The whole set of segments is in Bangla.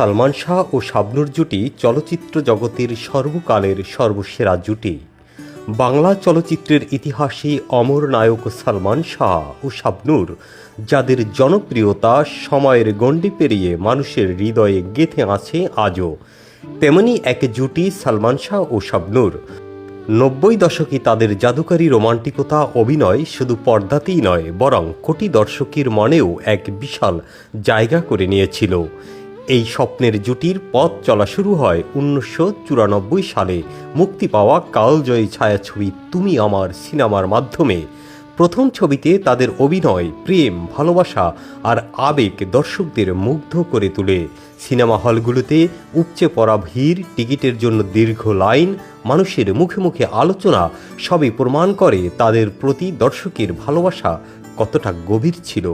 সালমান শাহ ও শাবনুর জুটি চলচ্চিত্র জগতের সর্বকালের সর্বসেরা জুটি। বাংলা চলচ্চিত্রের ইতিহাসে অমর নায়ক সালমান শাহ ও শাবনুর, যাদের জনপ্রিয়তা সময়ের গণ্ডি পেরিয়ে মানুষের হৃদয়ে গেঁথে আছে আজও। তেমনি এক জুটি সালমান শাহ ও শাবনুর। নব্বই দশকে তাদের জাদুকারী রোমান্টিকতা, অভিনয় শুধু পর্দাতেই নয়, বরং কোটি দর্শকের মনেও এক বিশাল জায়গা করে নিয়েছিল। এই স্বপ্নের জুটির পথ চলা শুরু হয় উনিশশো চুরানব্বই সালে। মুক্তি পাওয়া কালজয়ী ছায়াছবি তুমি আমার সিনেমার মাধ্যমে। প্রথম ছবিতে তাদের অভিনয়, প্রেম, ভালোবাসা আর আবেগ দর্শকদের মুগ্ধ করে তোলে। সিনেমা হলগুলোতে উপচে পড়া ভিড়, টিকিটের জন্য দীর্ঘ লাইন, মানুষের মুখে মুখে আলোচনা, সবই প্রমাণ করে তাদের প্রতি দর্শকের ভালোবাসা কতটা গভীর ছিল।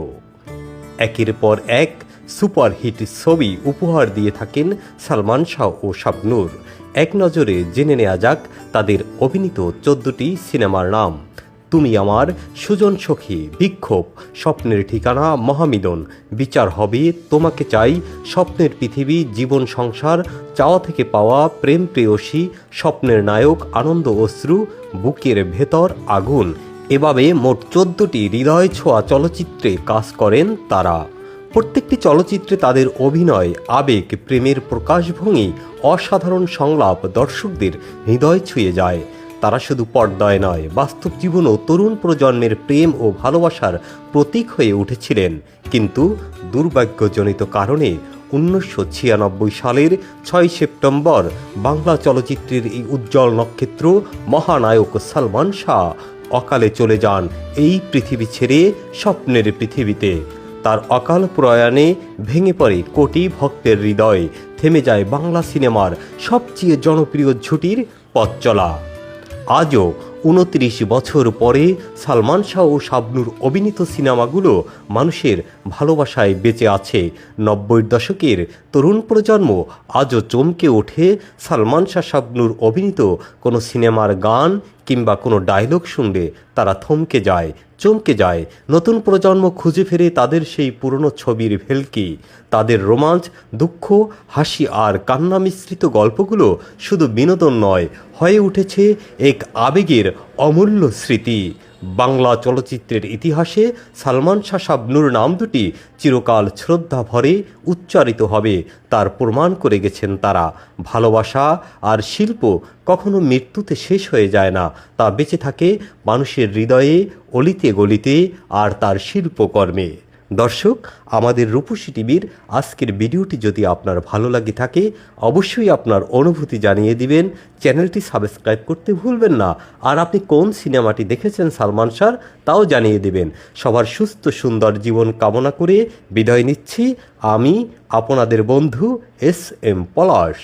একের পর এক সুপারহিট ছবি উপহার দিয়ে থাকেন সালমান শাহ ও শাবনুর। এক নজরে জেনে নেওয়া যাক তাদের অভিনীত চোদ্দটি সিনেমার নাম। তুমি আমার সুজন সখী, বিক্ষোভ, স্বপ্নের ঠিকানা, মহামিলন। বিচার হবে, তোমাকে চাই স্বপ্নের পৃথিবী, জীবন সংসার, চাওয়া থেকে পাওয়া প্রেম প্রেয়সী, স্বপ্নের নায়ক, আনন্দ অশ্রু, বুকের ভেতর আগুন। এভাবে মোট চোদ্দটি হৃদয় ছোঁয়া চলচ্চিত্রে কাজ করেন তারা। প্রত্যেকটি চলচ্চিত্রে তাদের অভিনয়, আবেগ, প্রেমের প্রকাশভঙ্গি, অসাধারণ সংলাপ দর্শকদের হৃদয় ছুঁয়ে যায়। তারা শুধু পর্দায় নয়, বাস্তব জীবনও তরুণ প্রজন্মের প্রেম ও ভালোবাসার প্রতীক হয়ে উঠেছিলেন। কিন্তু দুর্ভাগ্যজনিত কারণে উনিশশো ছিয়ানব্বই সালের ছয় সেপ্টেম্বর বাংলা চলচ্চিত্রের এই উজ্জ্বল নক্ষত্র মহানায়ক সালমান শাহ অকালে চলে যান এই পৃথিবী ছেড়ে স্বপ্নের পৃথিবীতে। তার অকাল প্রয়াণে ভেঙে পড়ে কোটি ভক্তের হৃদয়, থেমে যায় বাংলা সিনেমার সবচেয়ে জনপ্রিয় ঝুটির পথ চলা। আজও উনত্রিশ বছর পরে সালমান শাহ ও শাবনুর অভিনীত সিনেমাগুলো মানুষের ভালোবাসায় বেঁচে আছে। নব্বই দশকের তরুণ প্রজন্ম আজও চমকে ওঠে সালমান শাহ, শাবনুর অভিনীত কোনো সিনেমার গান কিংবা কোনো ডায়লগ শুনলে তারা থমকে যায়, চমকে যায়। নতুন প্রজন্ম খুঁজে ফেরে তাদের সেই পুরনো ছবির ভেলকি। তাদের রোমাঞ্চ, দুঃখ, হাসি আর কান্না মিশ্রিত গল্পগুলো শুধু বিনোদন নয়, হয়ে উঠেছে এক আবেগের অমূল্য স্মৃতি। বাংলা চলচ্চিত্রের ইতিহাসে সালমান শাহ শাবনুর নাম দুটি চিরকাল শ্রদ্ধা ভরে উচ্চারিত হবে। তার প্রমাণ করে গেছেন তারা। ভালোবাসা আর শিল্প কখনো মৃত্যুতে শেষ হয়ে যায় না। তা বেঁচে থাকে মানুষের হৃদয়ে, অলিতে গলিতে আর তার শিল্পকর্মে। দর্শক, আমাদের রূপসী টিভির আজকের ভিডিওটি যদি আপনার ভালো লাগে থাকে, অবশ্যই আপনার অনুভূতি জানিয়ে দিবেন। চ্যানেলটি সাবস্ক্রাইব করতে ভুলবেন না। আর আপনি কোন সিনেমাটি দেখেছেন সালমান শাহর তাও জানিয়ে দেবেন। সবার সুস্থ, সুন্দর জীবন কামনা করে বিদায় নিচ্ছি। আমি, আপনাদের বন্ধু এস এম পলাশ।